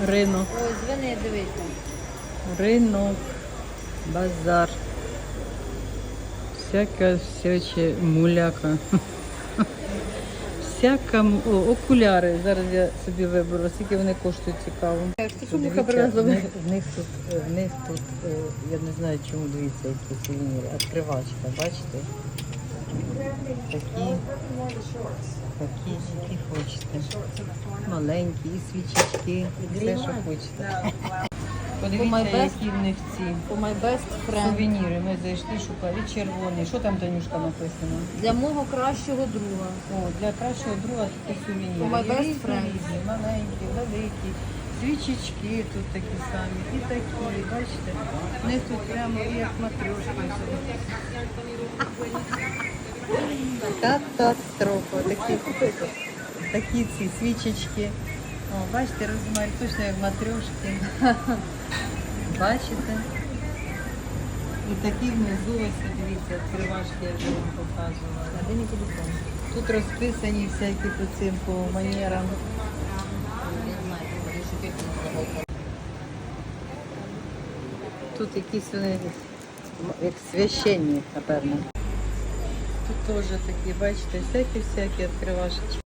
Ринок, Ой, звини, дивися. ринок, базар. Всяка всяче муляка. Всяка О, окуляри. Зараз я собі виберу, скільки вони коштують цікаво. Привезла? в них, в них тут, в них тут, е, я не знаю, чому дивіться, які сувеніри. Відкривачка, бачите? Такі, такі, які хочете. Маленькі, і свічечки, і все, що хочете. Подивіться, які в них ці For my best friend. сувеніри. Ми зайшли, шукали червоний. Що там, Танюшка, написано? Для мого кращого друга. О, для кращого друга такі сувеніри. For my best різні, friend. різні, маленькі, великі. Свічечки тут такі самі, і такі, бачите, в них тут прямо як матрьошки. Катастрофа. Такі, такі ці свічечки. О, бачите, розмір точно як матрьошки. Бачите? І такі внизу, ось дивіться, відкривашки, я вже вам показувала. А де мій телефон? Тут розписані всякі по цим по манерам. Тут якісь вони як священні, напевно. Теж такі, бачите, всякі-всякі відкривашечки.